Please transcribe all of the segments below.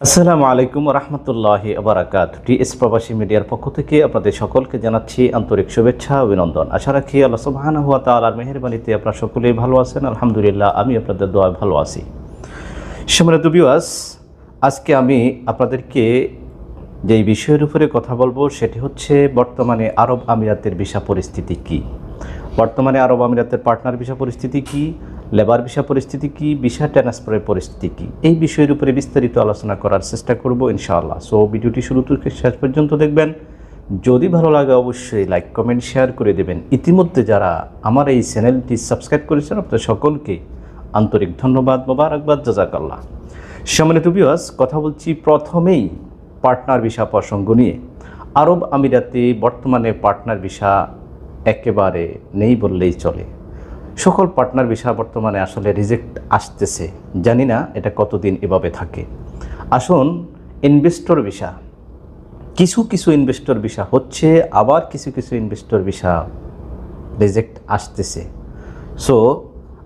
আসসালামু আলাইকুম রহমতুল্লাহি আবরাকাত টিএস প্রবাসী মিডিয়ার পক্ষ থেকে আপনাদের সকলকে জানাচ্ছি আন্তরিক শুভেচ্ছা অভিনন্দন। আশা রাখি আল্লাহ সুবহান হুয়া তালার মেহরবানিতে আপনারা সকলেই ভালো আছেন। আলহামদুলিল্লাহ, আমি আপনাদের দোয়ায় ভালো আছি। সম্মানিত বিওয়াস আজকে আমি আপনাদেরকে যেই বিষয়ের উপরে কথা বলব সেটি হচ্ছে বর্তমানে আরব আমিরাতের ভিসা পরিস্থিতি কী? বর্তমানে আরব আমিরাতের পার্টনার ভিসা পরিস্থিতি কী? লেবার ভিসা পরিস্থিতি কি ভিসা ট্রান্সফারের পরিস্থিতি কি? এই বিষয়ের উপরে বিস্তারিত আলোচনা করার চেষ্টা করব ইনশাআল্লাহ। সো ভিডিওটি শুরু থেকে শেষ পর্যন্ত দেখবেন। যদি ভালো লাগে অবশ্যই লাইক কমেন্ট শেয়ার করে দেবেন। ইতিমধ্যে যারা আমার এই চ্যানেলটি সাবস্ক্রাইব করেছেন, আপনাদের সকলকে আন্তরিক ধন্যবাদ, মোবারকবাদ, জাজাকাল্লাহ। সম্মানিত বিয়াস কথা বলছি প্রথমেই পার্টনার ভিসা প্রসঙ্গ নিয়ে। আরব আমিরাতে বর্তমানে পার্টনার ভিসা একেবারে নেই বললেই চলে। সকল পার্টনার ভিসা বর্তমানে আসলে রিজেক্ট আসতেছে। জানি না এটা কতদিন এভাবে থাকে। আসুন ইনভেস্টর ভিসা কিছু কিছু ইনভেস্টর ভিসা হচ্ছে, আবার কিছু কিছু ইনভেস্টর ভিসা রিজেক্ট আসতেছে। সো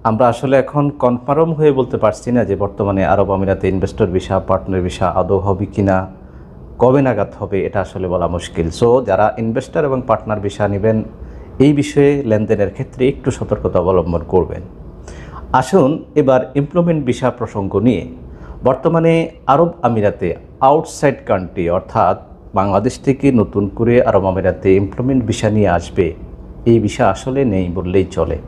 আমরা আসলে এখন কনফার্ম হয়ে বলতে পারছি না যে বর্তমানে আরব আমিরাতে ইনভেস্টর ভিসা পার্টনার ভিসা আদৌ হবে কি না কবে নাগাদ হবে, এটা আসলে বলা মুশকিল। সো যারা ইনভেস্টর এবং পার্টনার ভিসা নেবেন এই বিষয়ে লেনদেনের ক্ষেত্রে একটু সতর্কতা অবলম্বন করবেন। আসুন এবার এমপ্লয়মেন্ট ভিসা প্রসঙ্গ নিয়ে। বর্তমানে আরব আমিরাতে আউটসাইড কান্ট্রি অর্থাৎ বাংলাদেশ থেকে নতুন করে আরব আমিরাতে এমপ্লয়মেন্ট ভিসা নিয়ে আসবে, এই ভিসা আসলে নেই বললেই চলে।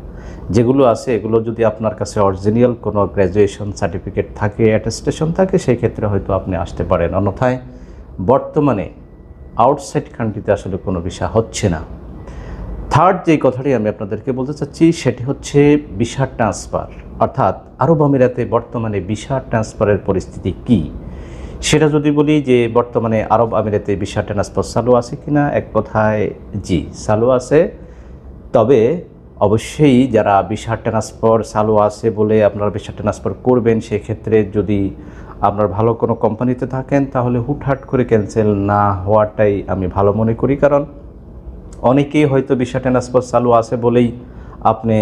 যেগুলো আছে এগুলো যদি আপনার কাছে অরিজিনাল কোনো গ্র্যাজুয়েশন সার্টিফিকেট থাকে অ্যাটেস্টেশন থাকে সেই ক্ষেত্রে হয়তো আপনি আসতে পারেন। অন্যথায় বর্তমানে আউটসাইড কান্ট্রিতে আসলে কোনো ভিসা হচ্ছে না। থার্ড যে কথাটি আমি আপনাদেরকে বলতে চাচ্ছি, সেটি হচ্ছে ভিসা ট্রান্সফার। অর্থাৎ আরব আমিরাতে বর্তমানে ভিসা ট্রান্সফারের পরিস্থিতি কি? সেটা যদি বলি যে বর্তমানে আরব আমিরাতে ভিসা ট্রান্সফার চালু আছে কিনা এক কথায় জি, চালু আছে। তবে অবশ্যই যারা ভিসা ট্রান্সফার চালু আছে বলে আপনারা ভিসা ট্রান্সফার করবেন, সেক্ষেত্রে যদি আপনার ভালো কোনো কোম্পানিতে থাকেন, তাহলে হুটহাট করে ক্যান্সেল না হওয়াটাই আমি ভালো মনে করি। কারণ অনেকেই হয়তো ভিসা ট্রান্সফার চালু আছে বলেই আপনি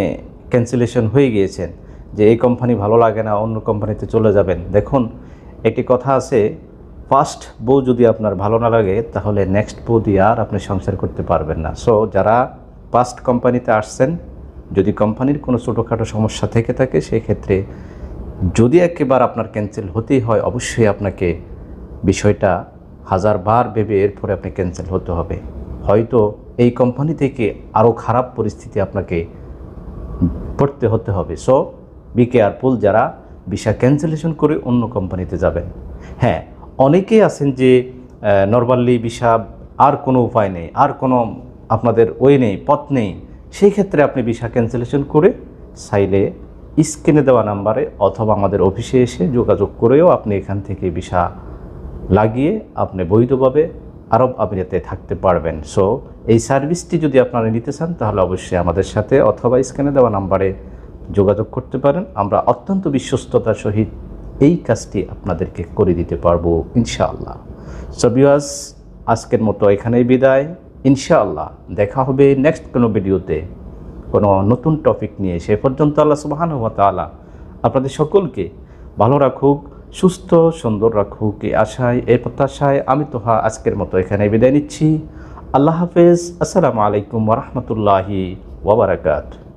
ক্যান্সেলেশন হয়ে গিয়েছেন, যে এই কোম্পানি ভালো লাগে না, অন্য কোম্পানিতে চলে যাবেন। দেখুন, একটি কথা আছে ফার্স্ট বউ যদি আপনার ভালো না লাগে, তাহলে নেক্সট বউ দিয়ে আর আপনি সংসার করতে পারবেন না। সো যারা ফার্স্ট কোম্পানিতে আসছেন, যদি কোম্পানির কোনো ছোটোখাটো সমস্যা থেকে থাকে সেই ক্ষেত্রে যদি একেবার আপনার ক্যান্সেল হতেই হয়, অবশ্যই আপনাকে বিষয়টা হাজারবার ভেবে এরপরে আপনি ক্যান্সেল হতে হবে। হয়তো এই কোম্পানি থেকে আরও খারাপ পরিস্থিতি আপনাকে পড়তে হতে হবে। সো বি কেয়ারফুল যারা ভিসা ক্যান্সেলেশন করে অন্য কোম্পানিতে যাবেন। হ্যাঁ অনেকেই আছেন যে নর্মালি ভিসা আর কোনো উপায় নেই, আর কোনো আপনাদের ওয়ে নেই, পথ নেই, সেই ক্ষেত্রে আপনি ভিসা ক্যান্সেলেশন করে চাইলে স্ক্রিনে দেওয়া নাম্বারে অথবা আমাদের অফিসে এসে যোগাযোগ করেও আপনি এখান থেকে ভিসা লাগিয়ে আপনি বৈধভাবে আরব আমিরাতে থাকতে পারবেন। সো এই সার্ভিসটি যদি আপনারা নিতে চান, তাহলে অবশ্যই আমাদের সাথে অথবা স্ক্যানে দেওয়া নাম্বারে যোগাযোগ করতে পারেন। আমরা অত্যন্ত বিশ্বস্ততার সহিত এই কাজটি আপনাদেরকে করে দিতে পারব, ইনশাআল্লাহ। সবিয়াস আজকের মতো এখানেই বিদায়। ইনশাআল্লাহ, দেখা হবে নেক্সট কোনো ভিডিওতে। কোনো নতুন টপিক নিয়ে। সে পর্যন্ত আল্লাহ সুবাহান তালা আপনাদের সকলকে ভালো রাখুক। সুস্থ, সুন্দর রাখুক এই আশায় এই প্রত্যাশায় আমি তোহা আজকের মতো এখানে বিদায় নিচ্ছি। আল্লাহ হাফেজ। আসসালামু আলাইকুম ওরহমতুল্লাহি ওবরাকাত